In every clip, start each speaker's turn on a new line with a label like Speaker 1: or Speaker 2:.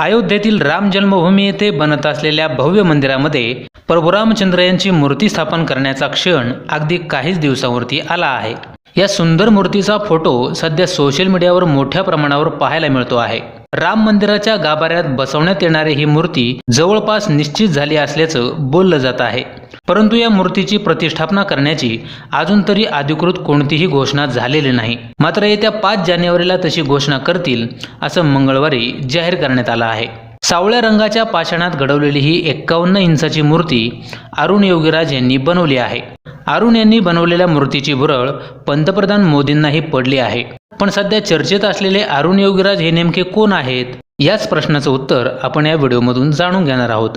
Speaker 1: अयोध्येतील राम जन्मभूमी येथे बनत असलेल्या भव्य मंदिरामध्ये प्रभू रामचंद्र यांची मूर्ती स्थापन करण्याचा क्षण अगदी काहीच दिवसांवरती आला आहे. या सुंदर मूर्तीचा फोटो सध्या सोशल मीडियावर मोठ्या प्रमाणावर पाहायला मिळतो आहे. राम मंदिराच्या गाभाऱ्यात बसवण्यात येणारी ही मूर्ती जवळपास निश्चित झाली असल्याचं बोललं जात आहे. परंतु या मूर्तीची प्रतिष्ठापना करण्याची अजून तरी अधिकृत कोणतीही घोषणा झालेली नाही. मात्र येत्या पाच जानेवारीला तशी घोषणा करतील असं मंगळवारी जाहीर करण्यात आलं आहे. सावळ्या रंगाच्या पाषाणात घडवलेली ही एक्कावन्न इंचाची मूर्ती अरुण योगीराज यांनी बनवली आहे. अरुण यांनी बनवलेल्या मूर्तीची भुरळ पंतप्रधान मोदींनाही पडली आहे. पण सध्या चर्चेत असलेले अरुण योगीराज हे नेमके कोण आहेत? याच प्रश्नाचं उत्तर आपण या व्हिडिओमधून जाणून घेणार आहोत.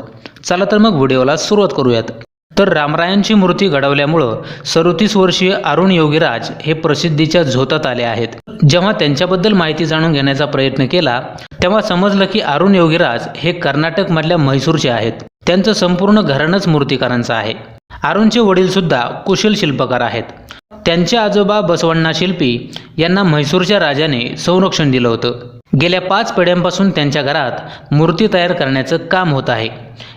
Speaker 1: चला तर मग व्हिडिओला सुरुवात करूयात. तर रामरायांची मूर्ती घडवल्यामुळं सदोतीस वर्षीय अरुण योगीराज हे प्रसिद्धीच्या झोतात आले आहेत. जेव्हा त्यांच्याबद्दल माहिती जाणून घेण्याचा प्रयत्न केला तेव्हा समजलं की अरुण योगीराज हे कर्नाटकमधल्या म्हैसूरचे आहेत. त्यांचं संपूर्ण घराणंच मूर्तिकारांचं आहे. अरुणचे वडील सुद्धा कुशल शिल्पकार आहेत. त्यांचे आजोबा बसवण्णा शिल्पी यांना म्हैसूरच्या राजाने संरक्षण दिलं होतं. गेल्या पाच पिढ्यांपासून त्यांच्या घरात मूर्ती तयार करण्याचं काम होत आहे.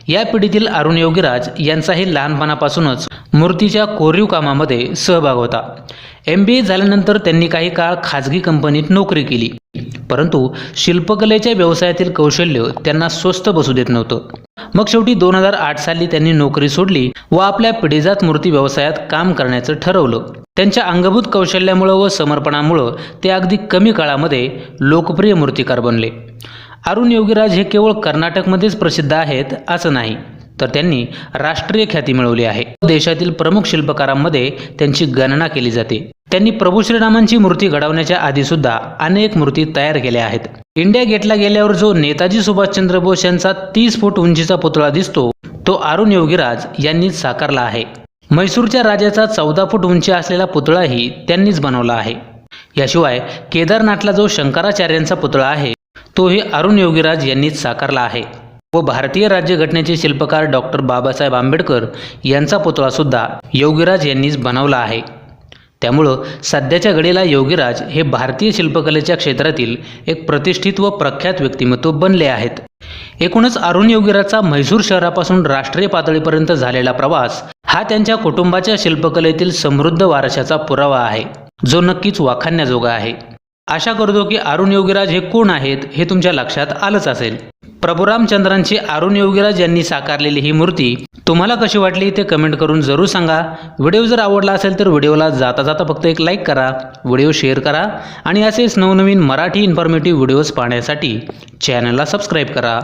Speaker 1: या पिढीतील अरुण योगीराज यांचाही लहानपणापासूनच मूर्तीच्या कोरीव कामामध्ये सहभाग होता. एम बी ए झाल्यानंतर त्यांनी काही काळ खाजगी कंपनीत नोकरी केली. परंतु शिल्पकलेच्या व्यवसायातील कौशल्य त्यांना स्वस्त बसू देत नव्हतं. मग शेवटी दोन हजार आठ साली त्यांनी नोकरी सोडली व आपल्या पिढीजात मूर्ती व्यवसायात काम करण्याचं ठरवलं. त्यांच्या अंगभूत कौशल्यामुळं व समर्पणामुळं ते अगदी कमी काळामध्ये लोकप्रिय मूर्तिकार बनले. अरुण योगीराज हे केवळ कर्नाटकमध्येच प्रसिद्ध आहेत असं नाही. तर त्यांनी राष्ट्रीय ख्याती मिळवली आहे. देशातील प्रमुख शिल्पकारांमध्ये त्यांची गणना केली जाते. त्यांनी प्रभू श्रीरामांची मूर्ती घडवण्याच्या आधी सुद्धा अनेक मूर्ती तयार केल्या आहेत. इंडिया गेटला गेल्यावर जो नेताजी सुभाषचंद्र बोस यांचा तीस फूट उंचीचा पुतळा दिसतो तो अरुण योगीराज यांनी साकारला आहे. म्हैसूरच्या राजाचा चौदा फूट उंची असलेला पुतळाही त्यांनीच बनवला आहे. याशिवाय केदारनाथला जो शंकराचार्यांचा पुतळा आहे तोही अरुण योगीराज यांनीच साकारला आहे. व भारतीय राज्यघटनेचे शिल्पकार डॉक्टर बाबासाहेब आंबेडकर यांचा पुतळा सुद्धा योगीराज यांनीच बनवला आहे. त्यामुळं सध्याच्या घडीला योगीराज हे भारतीय शिल्पकलेच्या क्षेत्रातील एक प्रतिष्ठित व प्रख्यात व्यक्तिमत्व बनले आहेत. एकूणच अरुण योगीराजचा म्हैसूर शहरापासून राष्ट्रीय पातळीपर्यंत झालेला प्रवास हा त्यांच्या कुटुंबाच्या शिल्पकलेतील समृद्ध वारशाचा पुरावा आहे. जो नक्कीच वाखाणण्याजोगा आहे. आशा करतो की अरुण योगीराज हे कोण आहेत हे तुमच्या लक्षात आलंच असेल. प्रभुरामचंद्रांची अरुण योगीराज यांनी साकारलेली ही मूर्ती तुम्हाला कशी वाटली ते कमेंट करून जरूर सांगा. व्हिडिओ जर आवडला असेल तर व्हिडिओला जाता जाता फक्त एक लाईक करा व्हिडिओ शेअर करा आणि असेच नवनवीन मराठी इन्फॉर्मेटिव्ह व्हिडिओज पाहण्यासाठी चॅनलला सबस्क्राईब करा.